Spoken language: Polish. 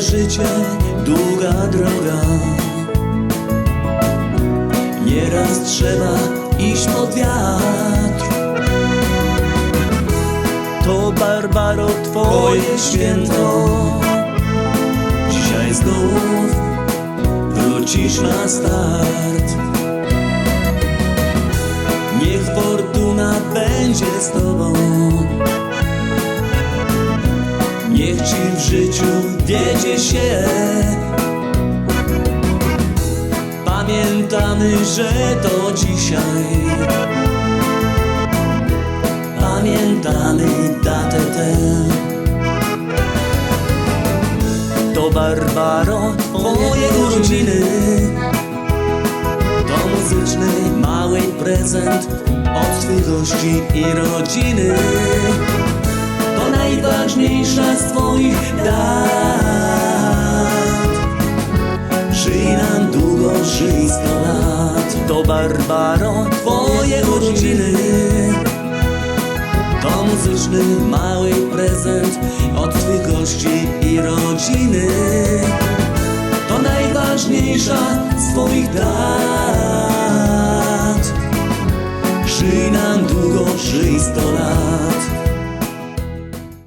życie długa droga. Nieraz trzeba iść pod wiatr. To Barbaro twoje święto. Dzisiaj znów wrócisz na start. Niech fortuna będzie z tobą. Niech ci w życiu wiedzie się. Pamiętamy, że to dzisiaj. Pamiętamy datę tę. To Barbaro, twoje urodziny. To muzyczny mały prezent Od swych gości i rodziny najważniejsza z twoich dat. Żyj nam długo, żyj sto lat. To Barbaro, twoje urodziny. To muzyczny mały prezent Od twych gości i rodziny. To najważniejsza z twoich dat. Żyj nam długo, żyj sto lat